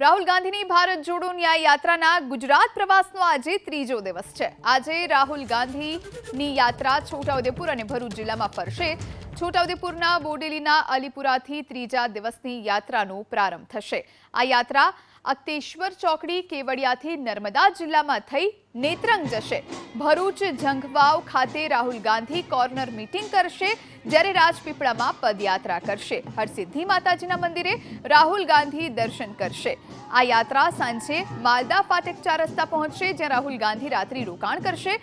રાહુલ ગાંધીની ભારત જોડો ન્યાય યાત્રાના ગુજરાત પ્રવાસનો આજે ત્રીજો દિવસ છે. આજે રાહુલ ગાંધીની યાત્રા છોટાઉદેપુર અને ભરૂચ જિલ્લામાં ફરશે. છોટાઉદેપુરના બોડેલીના અલીપુરાથી ત્રીજા દિવસની યાત્રાનો પ્રારંભ થશે. આ યાત્રા અક્તેશ્વર ચોકડી કેવડિયાથી નર્મદા જિલ્લામાં થઈ નેત્રંગ જશે. ભરૂચ ઝંખવાવ ખાતે રાહુલ ગાંધી કોર્નર મીટિંગ કરશે, જ્યારે રાજપીપળામાં પદયાત્રા કરશે. હરસિદ્ધિ માતાજીના મંદિરે રાહુલ ગાંધી દર્શન કરશે. આ યાત્રા સાંજે માલદા ફાટક ચાર રસ્તા પહોંચશે, જ્યાં રાહુલ ગાંધી રાત્રિ રોકાણ કરશે.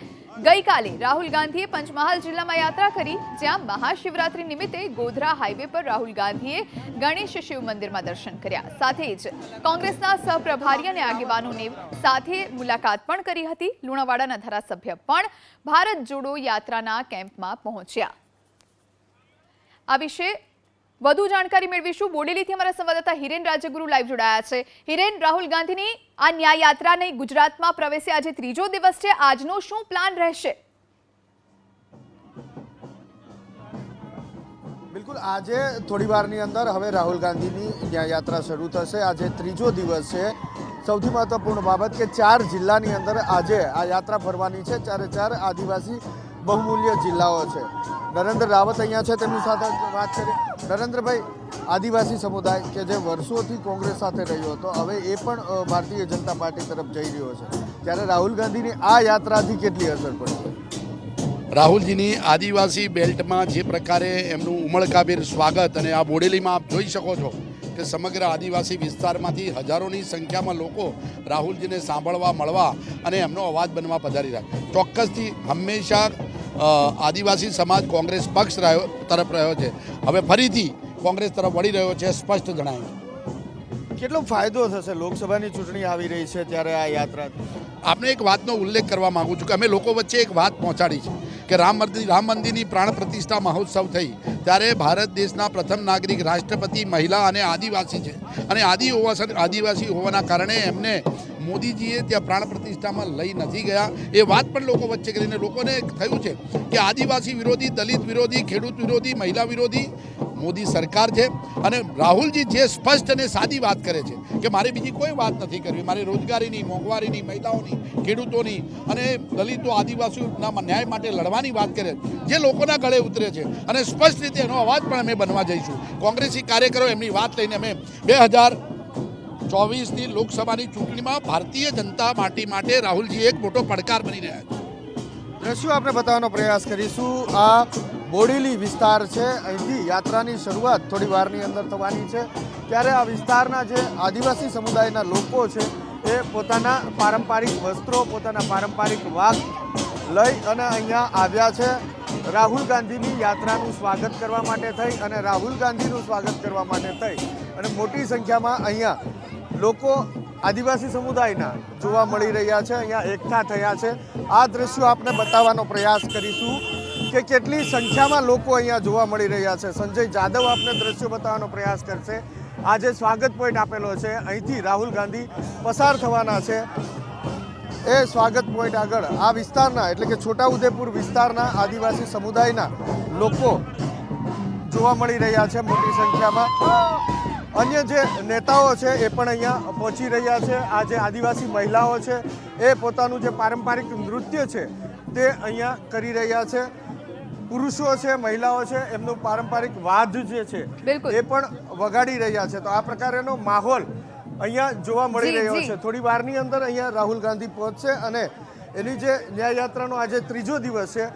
ગઈકાલે રાહુલ ગાંધીએ પંચમહાલ જિલ્લામાં યાત્રા કરી, જ્યાં મહાશિવરાત્રી નિમિત્તે ગોધરા હાઈવે પર રાહુલ ગાંધીએ ગણેશ શિવ મંદિરમાં દર્શન કર્યા. સાથે જ કોંગ્રેસના સહપ્રભારી અને આગેવાનોને સાથે મુલાકાત પણ કરી હતી. લુણાવાડાના ધારાસભ્ય પણ ભારત જોડો યાત્રાના કેમ્પમાં પહોંચ્યા. આ વિશે વધુ જાણકારી મેળવીશું. બોડેલીથી અમારા સંવાદદાતા હિરેન રાજગુરુ લાઈવ જોડાયા છે. હિરેન, રાહુલ ગાંધીની આ ન્યાય ગુજરાતમાં પ્રવેશે આજે ત્રીજો દિવસ છે. આજનો શું પ્લાન રહેશે? બિલકુલ, આજે થોડી વારની અંદર હવે રાહુલ ગાંધીની ન્યાય યાત્રા શરૂ થશે. આજે ત્રીજો દિવસ છે. સૌથી મહત્વપૂર્ણ બાબત કે ચાર જિલ્લાની અંદર આજે આ યાત્રા ફરવાની છે. ચારે ચાર આદિવાસી બહુમૂલ્ય જિલ્લાઓ છે. નરેન્દ્ર રાવત અહીંયા છે તેમની સાથે વાત કરી. નરેન્દ્રભાઈ, આદિવાસી સમુદાય કે જે વર્ષોથી કોંગ્રેસ સાથે રહ્યો હતો, હવે એ પણ ભારતીય જનતા પાર્ટી તરફ જઈ રહ્યો છે. ત્યારે રાહુલ ગાંધીની આ યાત્રાથી કેટલી અસર પડશે રાહુલજીની આદિવાસી બેલ્ટમાં જે પ્રકારે એમનું ઉમળકાભેર સ્વાગત અને આ બોડેલીમાં આપ જોઈ શકો છો કે સમગ્ર આદિવાસી વિસ્તારમાંથી હજારોની સંખ્યામાં લોકો રાહુલજીને સાંભળવા, મળવા અને એમનો અવાજ બનવા પધારી રહ્યા. ચોક્કસથી હંમેશા આદિવાસી સમાજ કોંગ્રેસ પક્ષ રહ્યો તરફ રહ્યો છે. હવે ફરીથી કોંગ્રેસ તરફ વળી રહ્યો છે સ્પષ્ટ જણાય. કેટલો ફાયદો થશે? લોકસભાની ચૂંટણી આવી રહી છે ત્યારે આ યાત્રા. આપણે એક વાતનો ઉલ્લેખ કરવા માગું છું કે અમે લોકો વચ્ચે એક વાત પહોંચાડી છે કે રામ મંદિર રામ મંદિરની પ્રાણ પ્રતિષ્ઠા મહોત્સવ થઈ ત્યારે ભારત દેશના પ્રથમ નાગરિક રાષ્ટ્રપતિ મહિલા અને આદિવાસી છે. અને આદિ હોવા આદિવાસી હોવાના કારણે એમને મોદીજીએ ત્યાં પ્રાણ પ્રતિષ્ઠામાં લઈ નથી ગયા. એ વાત પણ લોકો વચ્ચે કરીને લોકોને થયું છે કે આદિવાસી વિરોધી, દલિત વિરોધી, ખેડૂત વિરોધી, મહિલા વિરોધી મોદી સરકાર છે. અને રાહુલજી જે સ્પષ્ટ અને સાદી વાત કરે છે કે મારે બીજી કોઈ વાત નથી કરવી. મારે રોજગારીની, મોંઘવારીની, મહિલાઓની, ખેડૂતોની અને દલિતો આદિવાસીઓના ન્યાય માટે લડવાની વાત કરે જે લોકોના ગળે ઉતરે છે. અને સ્પષ્ટ રીતે એનો અવાજ પણ અમે બનવા જઈશું. કોંગ્રેસી કાર્યકરો એમની વાત લઈને અમે બે હજાર ચોવીસની લોકસભાની ચૂંટણીમાં ભારતીય જનતા પાર્ટી માટે રાહુલજી એક મોટો પડકાર બની રહ્યા છે. દ્રશ્યો આપણે બતાવવાનો પ્રયાસ કરીશું. આ બોડેલી વિસ્તાર છે. અહીંથી યાત્રાની શરૂઆત થોડી વારની અંદર થવાની છે. ત્યારે આ વિસ્તારના જે આદિવાસી સમુદાયના લોકો છે, એ પોતાના પારંપરિક વસ્ત્રો, પોતાના પારંપરિક વાઘ લઈ અને અહીંયા આવ્યા છે. રાહુલ ગાંધીની યાત્રાનું સ્વાગત કરવા માટે થઈ અને રાહુલ ગાંધીનું સ્વાગત કરવા માટે થઈ. અને મોટી સંખ્યામાં અહીંયા લોકો આદિવાસી સમુદાયના જોવા મળી રહ્યા છે, અહીંયા એકઠા થયા છે. આ દ્રશ્યો આપને બતાવવાનો પ્રયાસ કરીશું કે કેટલી સંખ્યામાં લોકો અહીંયા જોવા મળી રહ્યા છે. સંજય જાદવ આપને દ્રશ્યો બતાવવાનો પ્રયાસ કરશે. આજે સ્વાગત પોઈન્ટ આપેલો છે. અહીંથી રાહુલ ગાંધી પસાર થવાના છે. એ સ્વાગત પોઈન્ટ આગળ આ વિસ્તારના, એટલે કે છોટાઉદેપુર વિસ્તારના આદિવાસી સમુદાયના લોકો જોવા મળી રહ્યા છે મોટી સંખ્યામાં. અન્ય જે નેતાઓ છે એ પણ અહીંયા પહોંચી રહ્યા છે. આ જે આદિવાસી મહિલાઓ છે એ પોતાનું જે પારંપરિક નૃત્ય છે તે અહીંયા કરી રહ્યા છે. પુરુષો છે મહિલાઓ છે એમનું પારંપરિક વાદ જે છે. એ પણ વગાડી રહ્યા છે. તો આ પ્રકારેનો માહોલ અહીંયા જોવા મળી રહ્યો છે. થોડી વારની અંદર અહીંયા રાહુલ ગાંધી પહોંચશે અને એની જે ન્યાય યાત્રાનો આજે ત્રીજો દિવસ છે